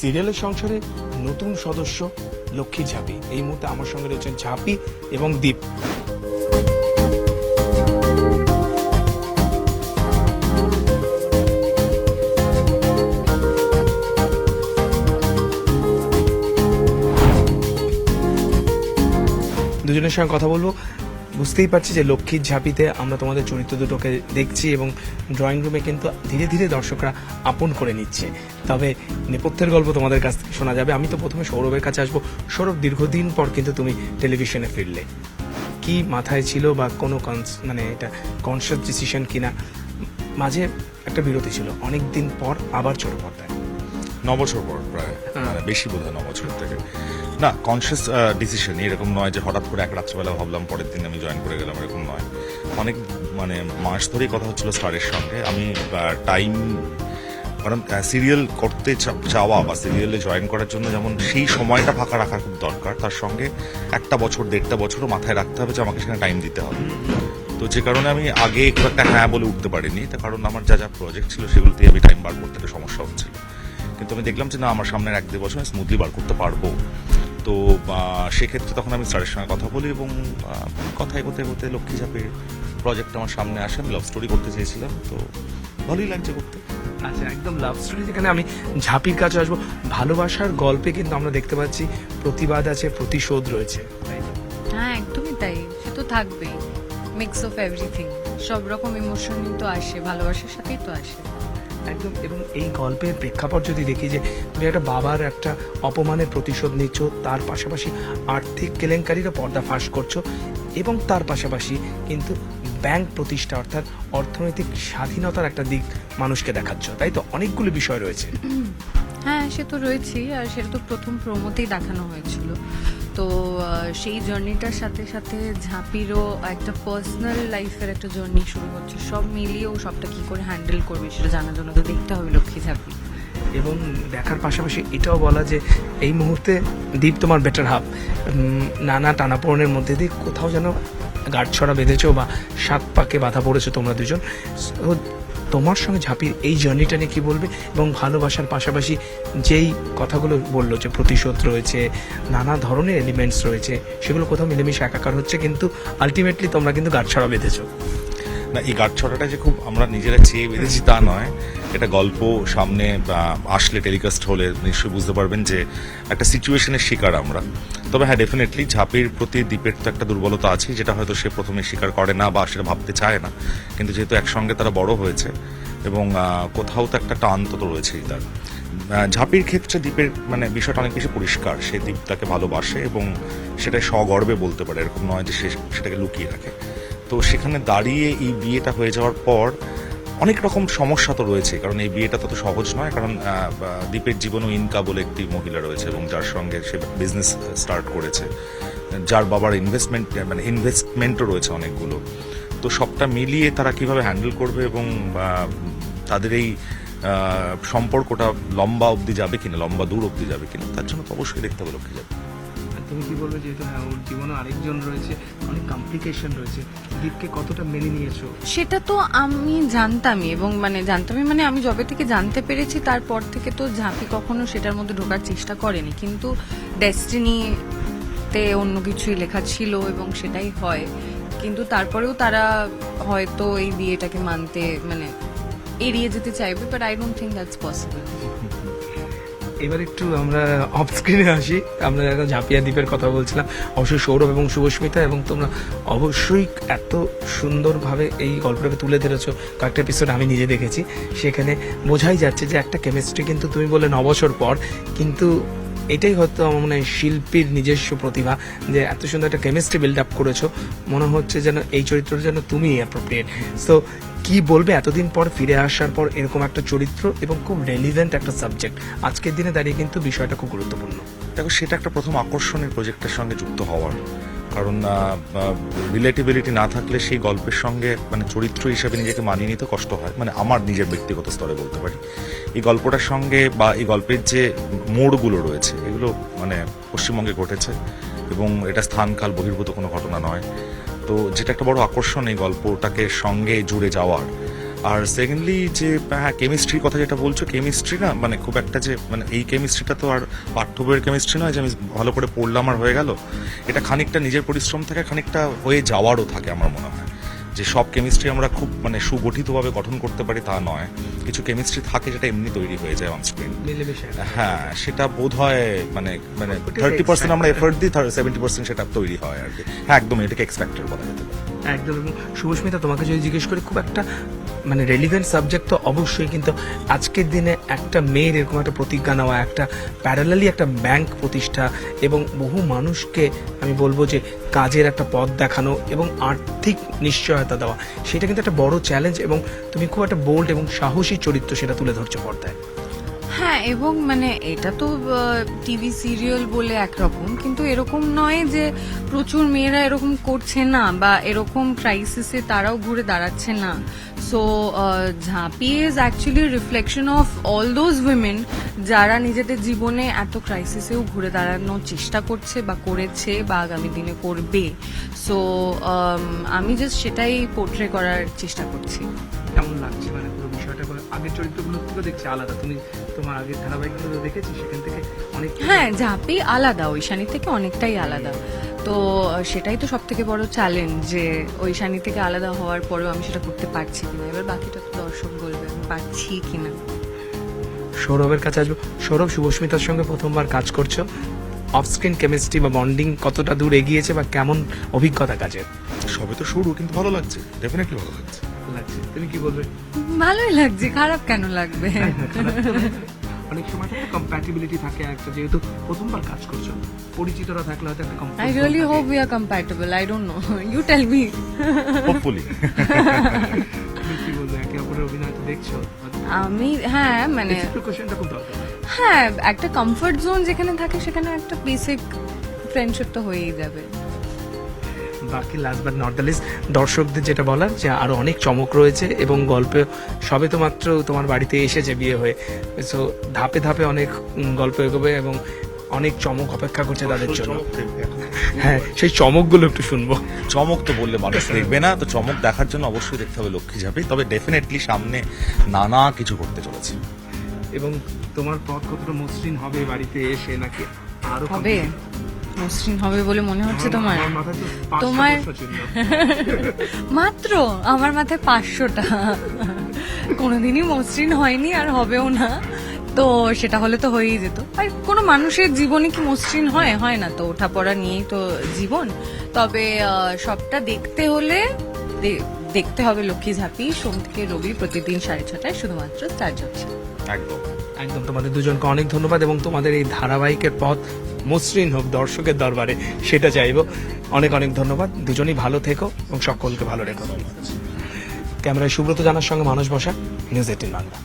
সিরিয়ালের সংসারে নতুন সদস্য লক্ষ্মী ঝাঁপি। এই মুহূর্তে আমার সঙ্গে রয়েছেন ঝাঁপি এবং দীপ। দুজনের সঙ্গে কথা বলব। বুঝতেই পারছি যে লক্ষ্মীর ঝাঁপিতে আমরা তোমাদের চরিত্র দুটোকে দেখছি এবং ড্রয়িং রুমে কিন্তু ধীরে ধীরে দর্শকরা আপন করে নিচ্ছে। তবে নেপথ্যের গল্প তোমাদের কাছ থেকে শোনা যাবে। আমি তো প্রথমে সৌরভের কাছে আসব। সৌরভ দীর্ঘদিন পর কিন্তু তুমি টেলিভিশনে ফিরলে। কি মাথায় ছিল বা কোনো কনস- মানে এটা কনসিয়াস ডিসিশন কিনা? মাঝে একটা বিরতি ছিল। অনেক দিন পর আবার ছোট পর্দায়। ন বছর পর প্রায়। মানে বেশি বোধ হয় ন বছর থেকে। না কনসিয়াস ডিসিশন এরকম নয় যে হঠাৎ করে এক রাত্রিবেলা ভাবলাম পরের দিন আমি জয়েন করে গেলাম, এরকম নয়। অনেক মানে মাস ধরেই কথা হচ্ছিল স্টারের সঙ্গে। আমি টাইম কারণ সিরিয়াল করতে চাওয়া বা সিরিয়ালে জয়েন করার জন্য যেমন সেই সময়টা ফাঁকা রাখা খুব দরকার। তার সঙ্গে একটা বছর, দেড়টা বছরও মাথায় রাখতে হবে যে আমাকে সেখানে টাইম দিতে হবে। তো যে কারণে আমি আগে খুব একটা হ্যাঁ বলে উঠতে পারিনি। তার কারণ আমার যা যা প্রজেক্ট ছিল সেগুলোতে আমি টাইম বার করতে একটা সমস্যা হচ্ছিল। কিন্তু আমি দেখলাম যে না, আমার সামনের এক দুই বছর স্মুথলি বার করতে পারব। তো সেক্ষেত্রে তখন আমি স্যারের সঙ্গে কথা বলি এবং কথা এগোতে এগোতে লক্ষ্মী চাপের প্রজেক্ট আমার সামনে আসে আমি লাভ স্টোরি করতে চেয়েছিলাম তো ভালোই লাগছে করতে। আচ্ছা একদম লাভ স্টোরি যেখানে আমি ঝাঁপির কাছে আসব। ভালোবাসার গল্পে কিন্তু আমরা দেখতে পাচ্ছি প্রতিবাদ আছে প্রতিশোধ রয়েছে। হ্যাঁ একদমই তাই। সে তো থাকবেই। মিক্স অফ এভরিথিং সব রকম ইমোশনই তো আসে ভালোবাসার সাথেই তো আসে। একদম, এবং এই গল্পের প্রেক্ষাপট যদি দেখি যে তুমি একটা বাবার একটা অপমানের প্রতিশোধ নিচ্ছ, তার পাশাপাশি আর্থিক কেলেঙ্কারিরও পর্দা ফাঁস করছ, এবং তার পাশাপাশি কিন্তু ব্যাংক প্রতিষ্ঠা অর্থাৎ অর্থনৈতিক স্বাধীনতার একটা দিক মানুষকে দেখাচ্ছ, তাই তো? অনেকগুলো বিষয় রয়েছে। হ্যাঁ সে তো রয়েছেই, আর সেটা তো প্রথম প্রমোতেই দেখানো হয়েছিল। তো সেই জার্নিটার সাথে সাথে ঝাঁপিরও একটা পার্সোনাল লাইফের একটা জার্নি শুরু হচ্ছে। সব মিলিয়েও সবটা কি করে হ্যান্ডেল করবে সেটা জানার জন্য তো দেখতে হবে লক্ষ্মী ঝাঁপি। এবং দেখার পাশাপাশি এটাও বলা যে, এই মুহূর্তে দীপ তোমার বেটার হাফ নানা টানাপোড়েনের মধ্যে দিয়ে কোথাও যেন গাঁটছড়া বেঁধেছো বা সাত পাকে বাধা পড়েছো তোমরা দুজন। তোমার সঙ্গে ঝাঁপির এই জার্নিটা নিয়ে কী বলবে? এবং ভালোবাসার পাশাপাশি যেই কথাগুলো বলল যে প্রতিশোধ রয়েছে, নানা ধরনের এলিমেন্টস রয়েছে, সেগুলো কোথাও মিলেমিশে একাকার হচ্ছে, কিন্তু আলটিমেটলি তোমরা কিন্তু গাঁটছড়া বেঁধেছো। না, এই গাঢ় ছড়াটা যে খুব আমরা নিজেরা চেয়ে বেঁধেছি তা নয়। এটা গল্প সামনে আসলে টেলিকাস্ট হলে নিশ্চয়ই বুঝতে পারবেন যে একটা সিচুয়েশনের শিকার আমরা। তবে হ্যাঁ ডেফিনেটলি ঝাঁপির প্রতি দ্বীপের তো একটা দুর্বলতা আছে যেটা হয়তো সে প্রথমে স্বীকার করে না বা সেটা ভাবতে চায় না। কিন্তু যেহেতু একসঙ্গে তারা বড় হয়েছে এবং কোথাও তো একটা টান তো রয়েছেই তার। ঝাঁপির ক্ষেত্রে দ্বীপের মানে বিষয়টা অনেক বেশি পরিষ্কার। সে দ্বীপটাকে ভালোবাসে এবং সেটা সগর্বে বলতে পারে। এরকম নয় যে সে সেটাকে লুকিয়ে রাখে। তো সেখানে দাঁড়িয়ে এই বিয়েটা হয়ে যাওয়ার পর অনেক রকম সমস্যা তো রয়েছে, কারণ এই বিয়েটা তত সহজ নয়, কারণ জীবন ও ইনকা বলে একটি মহিলা রয়েছে এবং যার সঙ্গে সে বিজনেস স্টার্ট করেছে। যার বাবার ইনভেস্টমেন্ট মানে ইনভেস্টমেন্টও রয়েছে অনেকগুলো। তো সবটা মিলিয়ে তারা কীভাবে হ্যান্ডেল করবে এবং তাদের এই সম্পর্কটা লম্বা অবধি যাবে কিনা, লম্বা দূর অবধি যাবে কিনা, তার জন্য অবশ্যই দেখতে হবে লক্ষ্মী যাবে তুমি কি বলবে যেহেতু হ্যাঁ ওর জীবনে আরেকজন রয়েছে অনেক কমপ্লিকেশন রয়েছে। দীপকে কতটা মেনে নিয়েছো? সেটা তো আমি জানতামই এবং মানে জানতামই মানে আমি যবে থেকে জানতে পেরেছি তারপর থেকে তো ঝাঁপি কখনো সেটার মধ্যে ঢোকার চেষ্টা করেনি। কিন্তু ডেস্টিনিতে অন্য কিছুই লেখা ছিল এবং সেটাই হয়। কিন্তু তারপরেও তারা হয়তো এই বিয়েটাকে মানতে মানে এড়িয়ে যেতে চাইবে but I don't think that's possible এবার একটু আমরা অফ স্ক্রিনে আসি। আমরা এখন ঝাঁপিয়া দ্বীপের কথা বলছিলাম। অবশ্যই সৌরভ এবং শুভস্মিতা এবং তোমরা অবশ্যই এত সুন্দরভাবে এই গল্পটাকে তুলে ধরেছো। কয়েকটা এপিসোড আমি নিজে দেখেছি। সেখানে বোঝাই যাচ্ছে যে একটা কেমিস্ট্রি কিন্তু তুমি বলে নবছর বছর পর, কিন্তু এটাই হয়তো আমার মনে হয় শিল্পীর নিজস্ব প্রতিভা, যে এত সুন্দর একটা কেমিস্ট্রি বিল্ড আপ করেছ, মনে হচ্ছে যেন এই চরিত্রটা যেন তুমি অ্যাপ্রোপ্রিয়েট সো কি বলবে এতদিন পর ফিরে আসার পর এরকম একটা চরিত্র এবং খুব রেলিভেন্ট একটা সাবজেক্ট আজকের দিনে দাঁড়িয়ে কিন্তু বিষয়টা খুব গুরুত্বপূর্ণ। দেখো, সেটা একটা প্রথম আকর্ষণের প্রজেক্টের সঙ্গে যুক্ত হওয়ার। কারণ রিলেটিবিলিটি না থাকলে সেই গল্পের সঙ্গে মানে চরিত্র হিসাবে নিজেকে মানিয়ে নিতে কষ্ট হয়। মানে আমার নিজের ব্যক্তিগত স্তরে বলতে পারি। এই গল্পটার সঙ্গে বা এই গল্পের যে মোড়গুলো রয়েছে, এগুলো মানে পশ্চিমবঙ্গে ঘটেছে এবং এটা স্থানকাল বহির্ভূত কোনো ঘটনা নয়। তো যেটা একটা বড় আকর্ষণ এই গল্পটাকে সঙ্গে জুড়ে যাওয়ার আর সেকেন্ডলি যে হ্যাঁ কেমিস্ট্রির কথা যেটা বলছো কেমিস্ট্রি না মানে খুব একটা যে মানে এই কেমিস্ট্রিটা তো আর পাঠ্য বইয়ের কেমিস্ট্রি নয় যে আমি ভালো করে পড়লাম আর হয়ে গেল। এটা খানিকটা নিজের পরিশ্রম থেকে খানিকটা হয়ে যাওয়ারও থাকে আমার মনে হয়। যে সব কেমিস্ট্রি আমরা খুব মানে সুগঠিতভাবে গঠন করতে পারি তা নয়। কিছু কেমিস্ট্রি থাকে যেটা এমনি তৈরি হয়ে যায় অন স্ক্রিন হ্যাঁ সেটা বোধ হয় মানে মানে থার্টি পার্সেন্ট আমরা এফোর্ট দিই সেভেন্টি পার্সেন্ট সেটা তৈরি হয় আর কি। হ্যাঁ একদম এটাকে এক্সপেক্টেড বলা যেতে পারে। একদম, এবং শুভস্মিতা তোমাকে যদি জিজ্ঞেস করি, খুব একটা মানে রেলিভেন্ট সাবজেক্ট তো অবশ্যই, কিন্তু আজকের দিনে একটা মেয়ের এরকম একটা প্রতিজ্ঞা নেওয়া, একটা প্যারালালি একটা ব্যাংক প্রতিষ্ঠা, এবং বহু মানুষকে আমি বলব যে কাজের একটা পথ দেখানো এবং আর্থিক নিশ্চয়তা দেওয়া, সেটা কিন্তু একটা বড় চ্যালেঞ্জ এবং তুমি খুব একটা বোল্ড এবং সাহসী চরিত্র সেটা তুলে ধরছো পর্দায়। এবং মানে এটা তো টিভি সিরিয়াল বলে একরকম, কিন্তু এরকম নয় যে প্রচুর মেয়েরা এরকম করছে না বা এরকম ক্রাইসিসে তারাও ঘুরে দাঁড়াচ্ছে না। So Jhanpi is actually reflection of all those women যারা নিজেদের জীবনে এত ক্রাইসিসেও ঘুরে দাঁড়ানোর চেষ্টা করছে বা করেছে বা আগামী দিনে করবে। সো আমি জাস্ট সেটাই পোর্ট্রে করার চেষ্টা করছি। কেমন লাগছে মানে পুরো বিষয়টা আগের চরিত্রগুলো থেকে দেখছি আলাদা। তুমি তোমার আগের ধারাবাহিকগুলো দেখেছি সেখান থেকে অনেক হ্যাঁ ঝাঁপি আলাদা ঐশানি থেকে অনেকটাই আলাদা। তো সেটাই তো সব থেকে বড় চ্যালেঞ্জ যে ঐশানি থেকে আলাদা হওয়ার পরেও আমি সেটা করতে পারছি কিনা। এবার বাকিটা তো দর্শক বলবে আমি পারছি কিনা। সৌরভের কাছে আসব। সৌরভ শুভস্মিতার সঙ্গে প্রথমবার কাজ করছ। অফ স্ক্রিন কেমিস্ট্রি বা বন্ডিং কতটা দূর এগিয়েছে বা কেমন অভিজ্ঞতা কাজের? সবে তো শুরু কিন্তু ভালো লাগছে। ডেফিনেটলি ভালো লাগছে। লাগছে। তুমি কি বলবে? ভালোই লাগছে খারাপ কেন লাগবে? অনেক সময় একটা কম্প্যাটিবিলিটি থাকে একটা যেহেতু প্রথমবার কাজ করছ পরিচিতরা থাকলে হয়তো একটা I really hope we are compatible I don't know you tell me hopefully তুমি কি বলবে একে অপরের অভিনয় তো দেখছ? আমি হ্যাঁ মানে কোশ্চেনটা খুব দরকার। হ্যাঁ একটা কমফর্ট জোন যেখানে থাকে সেখানে একটা বেসিক ফ্রেন্ডশিপ তো হয়েই যাবে। বাকি last but not the least দর্শকদের যেটা বলার যে আরও অনেক চমক রয়েছে এবং গল্পে সবে তো মাত্র তোমার বাড়িতে এসেছে বিয়ে হয়ে সো ধাপে ধাপে অনেক গল্প এগোবে এবং অনেক চমক অপেক্ষা করছে তাদের জন্য। হ্যাঁ সেই চমকগুলো একটু শুনব। চমক তো বললে মানুষ দেখবে না তো চমক দেখার জন্য অবশ্যই দেখতে হবে লক্ষ্মী যাবে তবে ডেফিনেটলি সামনে নানা কিছু করতে চলেছে। এবং তোমার পথ কতটা মসৃণ হবে বাড়িতে এসে নাকি আরও হবে। মসৃণ হবে বলে মনে হচ্ছে তোমার? তোমার- মাত্র? আমার মাথায় পাঁচশোটা। কোনোদিনই মসৃণ হয়নি আর হবেও না। তো সেটা হলে তো হয়েই যেত। আর কোনো মানুষের জীবনে কি মসৃণ হয়? হয় না তো ওঠা পড়া নিয়েই তো জীবন। তবে সবটা দেখতে হলে দেখতে হবে লক্ষ্মী ঝাঁপি। সোম থেকে রবি প্রতিদিন সাড়ে ছটায় শুধুমাত্র স্টার জলসা একদম। একদম, তোমাদের দুজনকে অনেক ধন্যবাদ এবং তোমাদের এই ধারাবাহিকের পথ মসৃণ হোক, দর্শকের দরবারে সেটা চাইব। অনেক অনেক ধন্যবাদ। দুজনই ভালো থেকো এবং সকলকে ভালো রেখো। ক্যামেরায় সুব্রত জানার সঙ্গে মানুষ বসা নিউজ এইটিন বাংলা।